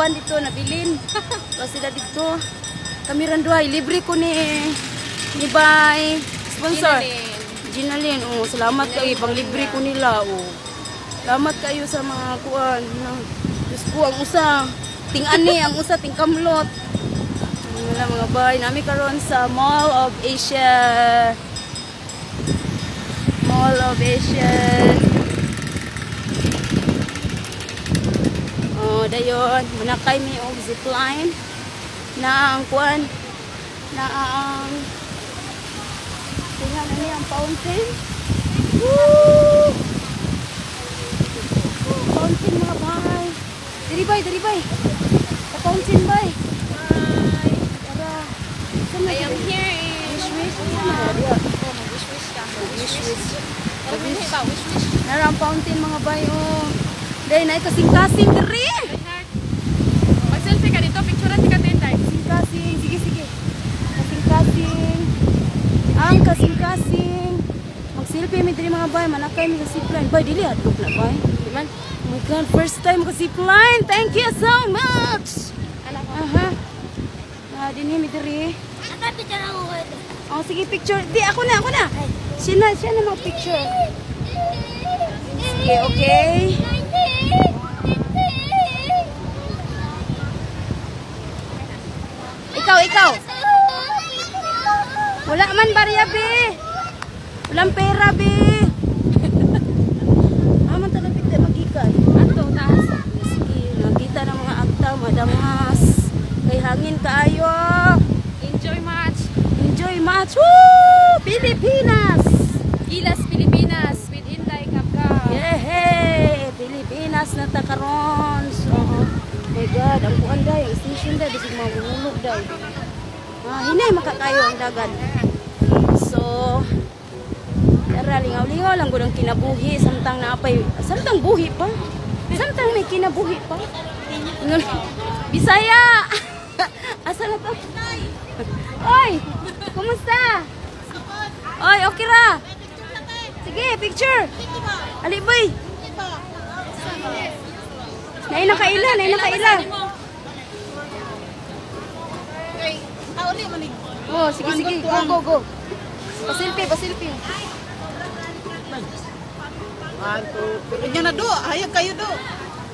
kauban dito nabilin. Wa sila dito. Kami randuay libre ko ni ni Bay sponsor. Ginalin, oh, salamat kayo pang libre ko nila, oh. Salamat kayo sa mga kuan. No. Diyos ko, ang usa, ting-ani, ang usa, ting-kamlot. Wala mga bay, nami karon sa Mall of Asia. Mall of Asia. Oh, dayon, manakay mi og zipline na ang kuan na ang tingnan niyo ang fountain. Woo! Fountain mga bay. Diri bay, diri bay. Sa fountain bay. Bye. Tara. I am diri? here in Wish wish. Oh, wish. Wish wish. Ano man ba? Wish wish. Nara ang fountain mga bay. Oh. Dahil na kasing-kasing diri. Bernard. Mag-selfie ka dito. Picture ka tinday. Kasing-kasing. Sige, sige. Kasing-kasing. Ang kasing-kasing. Mga bay. Manakay mi sa zipline. Bay, dili hadlok na bay. Man. Oh my God, first time ko zipline. Thank you so much. Aha. Ah, dinhi mi diri. Oh, sige, picture. Di, ako na, ako na. Siya na, siya na mag-picture. Sige, okay. Ikaw, ikaw. Wala man barya, be. Walang pera, be. Aman talaga pigda magikan. Ato, taas. Sige, nakita ng mga akta, madamas. Kay hangin kaayo. Enjoy match. Enjoy match. Woo! Pilipinas! Gilas, Pilipinas. With Inday Kapka. Yehey! Pilipinas na ta karon. So, oh my God, ang kuan day, ang station day, bisig mahulog day. Ah, hinay makakayo ang dagan. So, tara, lingaw-lingaw lang gud ang kinabuhi, samtang naapay, samtang buhi pa. Samtang may kinabuhi pa. Bisaya! Asa na to? Oy! Kumusta? Oy, okay ra? Sige, picture! Ali boy! Nay nakaila, nay nakaila. Oh, sige sige, go go go. Pasilpi, pasilpi. Nya na do, hayag kayo do.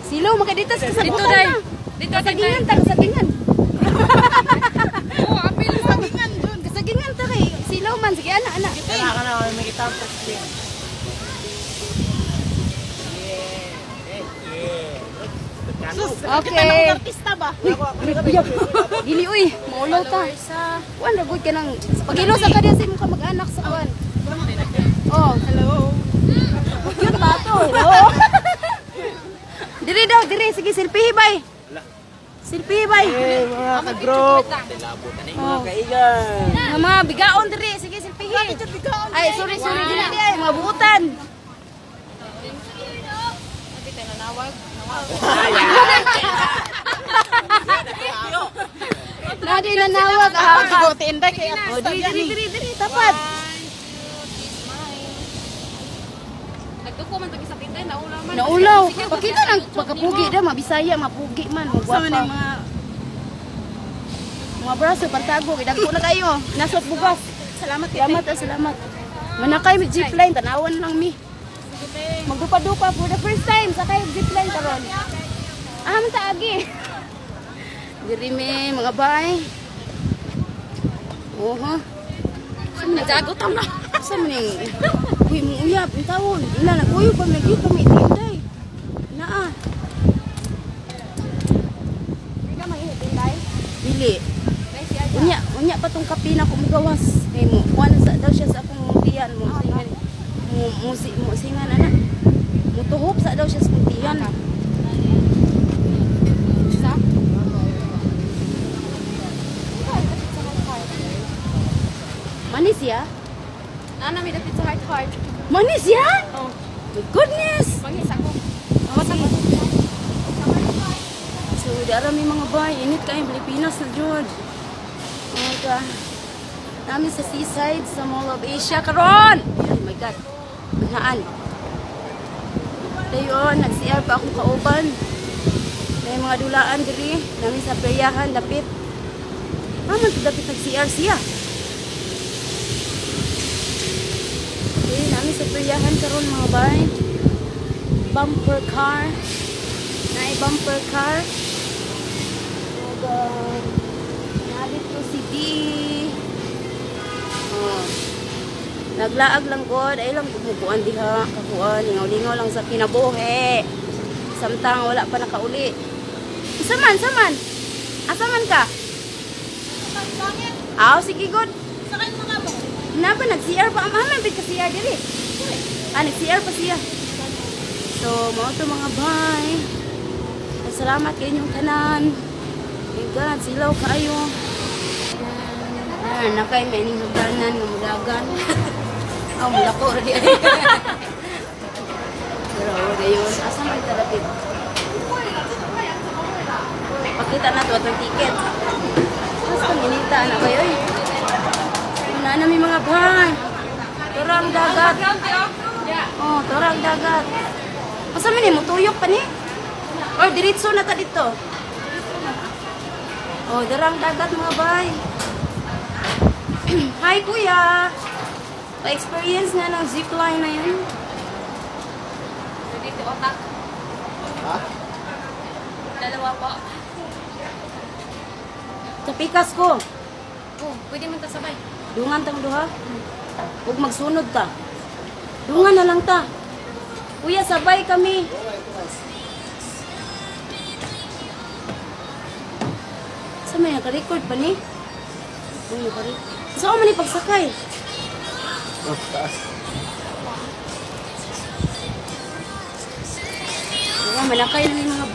Silaw makaditas ka sa Dito, Day. na. Dito, Kasagingan ta, kasagingan. Oh, apil sa Sagingan dun. Kasagingan ta kay silaw man sige ana ana. Kaya ka na may kitapos din. Sus, Okay. artista ba? Dili uy, maulaw ta. Sa... Kuan ra gud kanang pagilo sa kadiya sa imong kamag-anak sa kuan. Oh, Hello. cute ba to? Hello. diri daw, diri sige selfie bay. Selfie bay. Hey, mga ka-group. Oh. Kaigan. Nga mga bigaon diri, sige selfie. Ay, sorry, sorry, dili di ay mga buutan. Nawag. Na di nanawag ah. Bigote inday kaya. Oh, diri diri diri diri tapat. Nagduko man to sa tinday. Naulaw man. Naulaw. Pakita nang pagkapugi da mabisaya, mapugi man, Sa man magwapa. yung mga Mga braso partago, kidagko na kayo. Nasot bugas. salamat kay Salamat, ah, salamat. Manakay mi zipline, tanawan lang mi. Magdupa-dupa for the first time sa kayo zipline karon. Ah, man agi. Diri mi mga bay. Oho. Nagjagot na. Sa maning Uy, mong uyap, ang tawon. Ina, nag-uyo pa, nag-uyo kami, tinday. Naa. Hindi ka mainit, tinday? Dili. Unya, unya pa tong kape na kumugawas. May mo, kuwan sa daw siya sa akong tiyan mo. Singan, mo, mo, si, mo, singan, ana. Mutuhop sa daw siya sa akong tiyan. Sa? Manis ya? Nana, may dapit sa heart heart. Manis ya? Oh. My goodness! Pangis ako. Awas. So, dara may mga bay. Init kayo Pilipinas na George. Oh my God. Namin sa seaside sa Mall of Asia karon. Oh my God. Naan. Dayon, nag-CR pa akong kauban. May mga dulaan diri, nami sa peryahan dapit. Aman to dapit nag CR siya. Okay, nami sa peryahan karon mga bay. Bumper car. Naay bumper car. Naglaag lang god, ay lang kumukuan diha, kakuan, lingaw-lingaw lang sa kinabuhi. Samtang wala pa nakauli. Saman, saman. Asaman ka? Aw, sige god. Sakay mo ka mo. Napa nag-CR pa amaman bit ka CR diri. Ah, nag-CR pa siya. So, mao to mga bay. Salamat kay inyong tanan. My God, silaw kayo. Yan, nakay may hagdanan nga mudagan. Aw, mulako ra di. Pero yun. Asa man talapit? Pakita na to atong ticket. Mas panginita na kayo eh. Wala na may mga bahay. Turang dagat. Oh, turang dagat. Asa man ni mo tuyok pa ni? Or diretso na ta dito. Oh, darang dagat mga bay. Hi kuya. Pa-experience nga ng zipline na yun. Dito otak. Ha? Dalawa po. Sa pikas ko. Oh, pwede man kasabay. Dungan tang duha. Huwag magsunod ta. Dungan na lang ta. Kuya, sabay kami. Sa may naka-record pa ni? Ang naka-record. Saan man ni pagsakay? Kaya manakay na ni mga